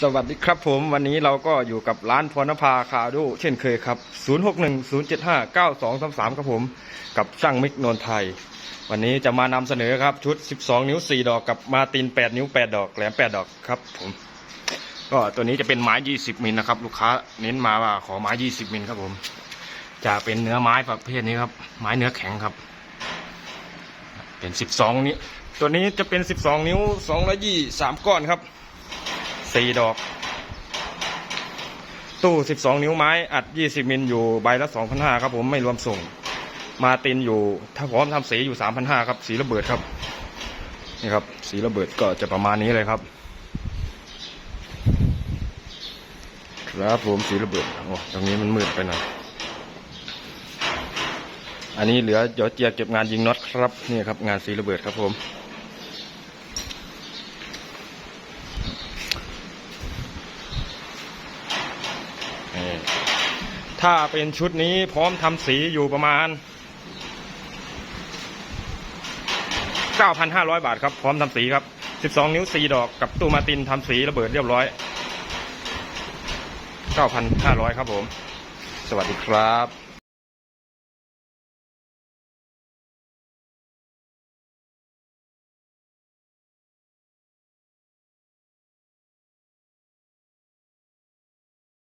สวัสดีครับผมวันนี้เราก็อยู่กับร้านพรณภาคาโดเช่นเคยครับ 0610759233 ครับผม กับช่างมิกนนทไทย วันนี้จะมานำเสนอครับชุด 12 นิ้ว 4 ดอกกับมาติน 8 นิ้ว 8 ดอกแหลม 8 ดอกครับผม ก็ตัวนี้จะเป็นไม้ 20 มิลนะครับ ลูกค้าเน้นมาว่าขอไม้ 20 มิลครับผม จะเป็นเนื้อไม้ประเภทนี้ครับ ไม้เนื้อแข็งครับ เป็น 12 นิ้ว ตัวนี้จะเป็น 12 นิ้ว 2 2 3 ก้อนครับ สี่ดอก ตู้12นิ้วไม้อัด20มิลอยู่ใบละ2,500ครับผมไม่รวมส่ง มาตินอยู่ ถ้าพร้อมทำสีอยู่3,500ครับ สีระเบิดครับ นี่ครับ สีระเบิดก็จะประมาณนี้เลยครับ ครับผมสีระเบิดโอ้ตรงนี้มันมืดไปหน่อยอันนี้เหลือเดี๋ยวเจียเก็บงานยิงน็อตครับ นี่ครับ งานสีระเบิดครับผม ถ้าเป็นชุดนี้พร้อมทำสีอยู่ประมาณ 9,500 บาทครับ พร้อมทำสีครับ 12 นิ้ว 4 ดอกกับตู้มาตินทำสีระเบิดเรียบร้อย 9,500 ครับผม สวัสดีครับ